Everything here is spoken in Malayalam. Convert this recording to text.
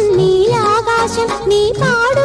നീലാകാശം നീ പാടും.